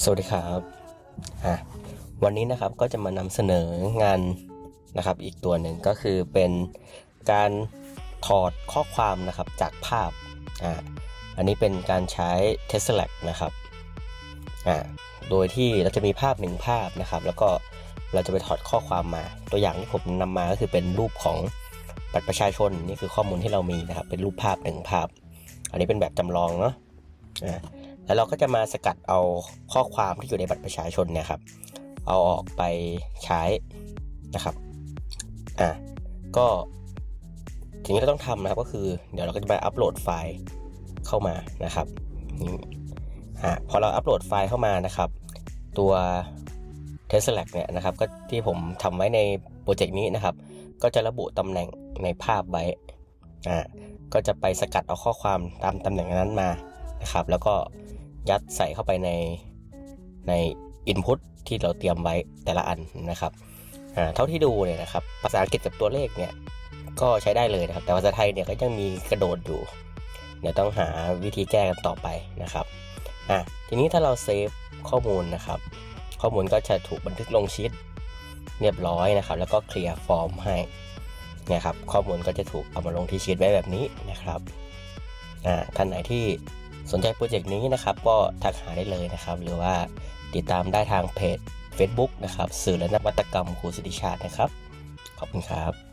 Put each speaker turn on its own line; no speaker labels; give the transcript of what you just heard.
สวัสดีครับอะวันนี้นะครับก็จะมานำเสนองานนะครับ อีกตัวหนึ่งก็คือเป็นการถอดข้อความนะครับจากภาพอ่าอันนี้เป็นการใช้ t e s l a c นะครับอ่าโดยที่เราจะมีภาพหนึ่งภาพนะครับ แล้วก็เราจะไปถอดข้อความมา ตัวอย่างที่ผมนำมาก็คือเป็นรูปของบัตรประชาชนนี่คือข้อมูลที่เรามีนะครับ เป็นรูปภาพหนึ่งภาพ อันนี้เป็นแบบจำลองเนาะอ่า แล้วเราก็จะมาสกัดเอาข้อความที่อยู่ในบัตรประชาชนเนี่ยครับ เอาออกไปใช้นะครับ อะ ก็สิ่งที่เราต้องทำนะครับก็คือ เดี๋ยวเราก็จะไปอัปโหลดไฟล์เข้ามานะครับอะพอเราอัปโหลดไฟล์เข้ามานะครับ ตัว t e s l a c เนี่ยนะครับ ก็ที่ผมทำไว้ในโปรเจกต์นี้นะครับ ก็จะระบุตำแหน่งในภาพไว้อ่าก็จะไปสกัดเอาข้อความตามตำแหน่งนั้นมา นะครับ แล้วก็ยัดใส่เข้าไปในใน Input ที่เราเตรียมไว้แต่ละอันนะครับอ่าเท่าที่ดูเนี่ยนะครับภาษาอังกฤษกับตัวเลขเนี่ยก็ใช้ได้เลยนะครับ แต่ภาษาไทยเนี่ยก็ยังมีกระโดดอยู่เดี๋ยวต้องหาวิธีแก้กันต่อไปนะครับอะทีนี้ถ้าเราเซฟข้อมูลนะครับ ข้อมูลก็จะถูกบันทึกลงชีตเรียบร้อยนะครับ แล้วก็เคลียร์ฟอร์มให้เนี่ยครับ ข้อมูลก็จะถูกเอามาลงที่ชีตไว้แบบนี้นะครับอ่าท่านไหนที่ สนใจโปรเจกต์นี้นะครับก็ทักหาได้เลยนะครับ หรือว่าติดตามได้ทางเพจ Facebook นะครับสื่อและนวัตกรรมครูสิทธิชาตินะครับ ขอบคุณครับ